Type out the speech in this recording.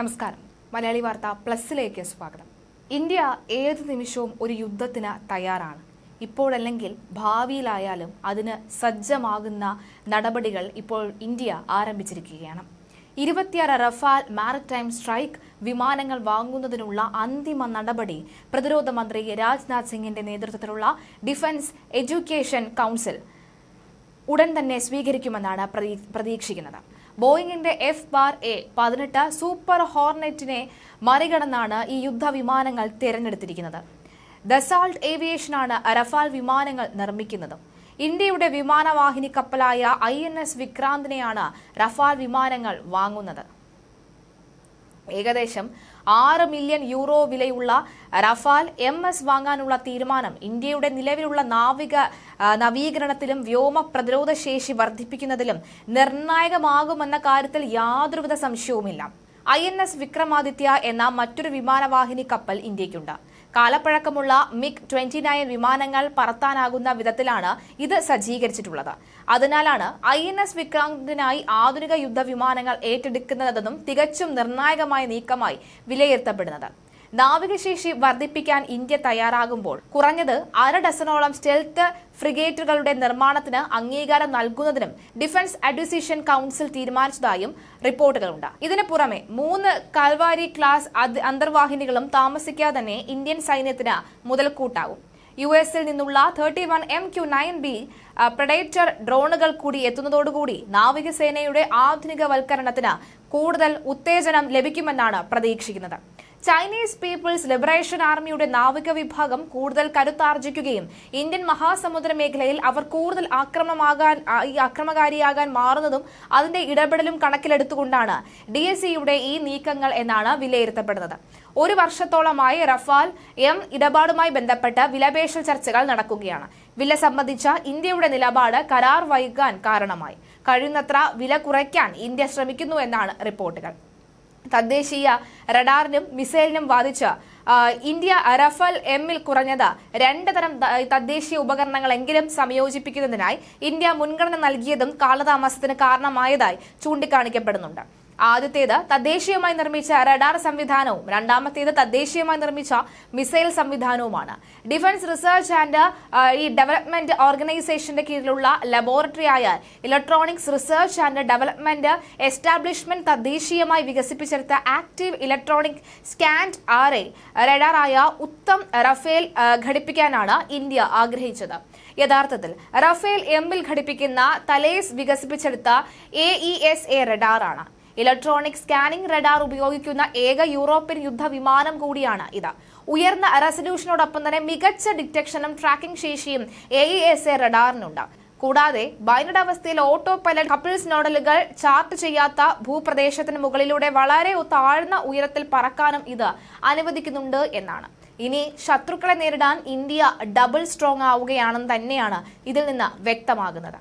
നമസ്കാരം. മലയാളി വാർത്ത പ്ലസിലേക്ക് സ്വാഗതം. ഇന്ത്യ ഏത് നിമിഷവും ഒരു യുദ്ധത്തിന് തയ്യാറാണ്. ഇപ്പോഴല്ലെങ്കിൽ ഭാവിയിലായാലും അതിന് സജ്ജമാകുന്ന നടപടികൾ ഇപ്പോൾ ഇന്ത്യ ആരംഭിച്ചിരിക്കുകയാണ്. ഇരുപത്തിയാറ് റഫാൽ മാരിടൈം സ്ട്രൈക്ക് വിമാനങ്ങൾ വാങ്ങുന്നതിനുള്ള അന്തിമ നടപടി പ്രതിരോധ മന്ത്രി രാജ്നാഥ് സിംഗിന്റെ നേതൃത്വത്തിലുള്ള ഡിഫൻസ് എഡ്യൂക്കേഷൻ കൗൺസിൽ ഉടൻ തന്നെ സ്വീകരിക്കുമെന്നാണ് പ്രതീ- പ്രതീക്ഷിക്കുന്നത്. ബോയിങ്ങിന്റെ എഫ് ബാർ എ പതിനെട്ട് സൂപ്പർ ഹോർനെറ്റിനെ മറികടന്നാണ് ഈ യുദ്ധവിമാനങ്ങൾ തിരഞ്ഞെടുത്തിരിക്കുന്നത്. ദസാൾട്ട് ഏവിയേഷനാണ് റഫാൽ വിമാനങ്ങൾ നിർമ്മിക്കുന്നത്. ഇന്ത്യയുടെ വിമാനവാഹിനി കപ്പലായ ഐ എൻ എസ് വിക്രാന്തിനെയാണ് റഫാൽ വിമാനങ്ങൾ വാങ്ങുന്നത്. ഏകദേശം ആറ് മില്യൺ യൂറോ വിലയുള്ള റഫാൽ എം എസ് വാങ്ങാനുള്ള തീരുമാനം ഇന്ത്യയുടെ നിലവിലുള്ള നാവിക നവീകരണത്തിലും വ്യോമ പ്രതിരോധ ശേഷി വർദ്ധിപ്പിക്കുന്നതിലും നിർണായകമാകുമെന്ന കാര്യത്തിൽ യാതൊരുവിധ സംശയവുമില്ല. ഐ എൻ എസ് വിക്രമാദിത്യ എന്ന മറ്റൊരു വിമാനവാഹിനി കപ്പൽ ഇന്ത്യയ്ക്കുണ്ട് കാലപ്പഴക്കമുള്ള മിഗ് ട്വന്റി നയൻ വിമാനങ്ങൾ പറത്താനാകുന്ന വിധത്തിലാണ് ഇത് സജ്ജീകരിച്ചിട്ടുള്ളത്. അതിനാലാണ് ഐ എൻ എസ് വിക്രാന്തിനായി ആധുനിക യുദ്ധ വിമാനങ്ങൾ ഏറ്റെടുക്കുന്നതെന്നും തികച്ചും നിർണായകമായ നീക്കമായി വിലയിരുത്തപ്പെടുന്നത്. നാവികശേഷി വർദ്ധിപ്പിക്കാൻ ഇന്ത്യ തയ്യാറാകുമ്പോൾ കുറഞ്ഞത് അര ഡസനോളം സ്റ്റെൽത്ത് ഫ്രിഗേറ്റുകളുടെ നിർമ്മാണത്തിന് അംഗീകാരം നൽകുന്നതിനും ഡിഫൻസ് അഡ്വസീഷൻ കൌൺസിൽ തീരുമാനിച്ചതായും റിപ്പോർട്ടുകളുണ്ട്. ഇതിനു പുറമെ മൂന്ന് കൽവാരി ക്ലാസ് അന്തർവാഹിനികളും താമസിക്കാതെ തന്നെ ഇന്ത്യൻ സൈന്യത്തിന് മുതൽക്കൂട്ടാകും യു എസിൽ നിന്നുള്ള thirty one M Q nine B Predator ഡ്രോണുകൾ കൂടി എത്തുന്നതോടുകൂടി നാവികസേനയുടെ ആധുനികവൽക്കരണത്തിന് കൂടുതൽ ഉത്തേജനം ലഭിക്കുമെന്നാണ് പ്രതീക്ഷിക്കുന്നത്. ചൈനീസ് പീപ്പിൾസ് ലിബറേഷൻ ആർമിയുടെ നാവിക വിഭാഗം കൂടുതൽ കരുത്താർജിക്കുകയും ഇന്ത്യൻ മഹാസമുദ്ര മേഖലയിൽ അവർ കൂടുതൽ ആക്രമണമാകാൻ ആക്രമകാരിയാകാൻ മാറുന്നതും അതിന്റെ ഇടപെടലും കണക്കിലെടുത്തുകൊണ്ടാണ് ഡി എസ് സിയുടെ ഈ നീക്കങ്ങൾ എന്നാണ് വിലയിരുത്തപ്പെടുന്നത്. ഒരു വർഷത്തോളമായി റഫാൽ എം ഇടപാടുമായി ബന്ധപ്പെട്ട് വിലപേശൽ ചർച്ചകൾ നടക്കുകയാണ്. വില സംബന്ധിച്ച ഇന്ത്യയുടെ നിലപാട് കരാർ വൈകാൻ കാരണമായി. കഴിയുന്നത്ര വില കുറയ്ക്കാൻ ഇന്ത്യ ശ്രമിക്കുന്നു എന്നാണ് റിപ്പോർട്ടുകൾ. തദ്ദേശീയ റഡാറിനും മിസൈലിനും വാദിച്ച് ഇന്ത്യ റഫാൽ എമ്മിൽ കുറഞ്ഞത് രണ്ട് തരം തദ്ദേശീയ ഉപകരണങ്ങളെങ്കിലും സംയോജിപ്പിക്കുന്നതിനായി ഇന്ത്യ മുൻഗണന നൽകിയതും കാലതാമസത്തിന് കാരണമായതായി ചൂണ്ടിക്കാണിക്കപ്പെടുന്നുണ്ട്. ആദ്യത്തേത് തദ്ദേശീയമായി നിർമ്മിച്ച റഡാർ സംവിധാനവും രണ്ടാമത്തേത് തദ്ദേശീയമായി നിർമ്മിച്ച മിസൈൽ സംവിധാനവുമാണ്. ഡിഫൻസ് റിസർച്ച് ആൻഡ് ഈ ഡെവലപ്മെന്റ് ഓർഗനൈസേഷന്റെ കീഴിലുള്ള ലബോറട്ടറി ആയ electronics research and development establishment തദ്ദേശീയമായി വികസിപ്പിച്ചെടുത്ത active electronic scanned R A റഡാറായ ഉത്തം റഫേൽ ഘടിപ്പിക്കാനാണ് ഇന്ത്യ ആഗ്രഹിച്ചത്. യഥാർത്ഥത്തിൽ റഫേൽ എമ്മിൽ ഘടിപ്പിക്കുന്ന തലേസ് വികസിപ്പിച്ചെടുത്ത എ ഇ എസ് എ റഡാറാണ് ഇലക്ട്രോണിക് സ്കാനിംഗ് റഡാർ ഉപയോഗിക്കുന്ന ഏക യൂറോപ്യൻ യുദ്ധ വിമാനം കൂടിയാണ് ഇത്. ഉയർന്ന റെസല്യൂഷനോടൊപ്പം തന്നെ മികച്ച ഡിറ്റക്ഷനും ട്രാക്കിംഗ് ശേഷിയും എ ഇ എസ് എ റഡാറിനുണ്ട്. കൂടാതെ ബൈനഡ് അവസ്ഥയിൽ ഓട്ടോ പൈലറ്റ് കപ്പിൾസ് നോഡലുകൾ ചാർട്ട് ചെയ്യാത്ത ഭൂപ്രദേശത്തിന് മുകളിലൂടെ വളരെ താഴ്ന്ന ഉയരത്തിൽ പറക്കാനും ഇത് അനുവദിക്കുന്നുണ്ട് എന്നാണ്. ഇനി ശത്രുക്കളെ നേരിടാൻ ഇന്ത്യ ഡബിൾ സ്ട്രോങ് ആവുകയാണെന്ന് തന്നെയാണ് ഇതിൽ നിന്ന് വ്യക്തമാകുന്നത്.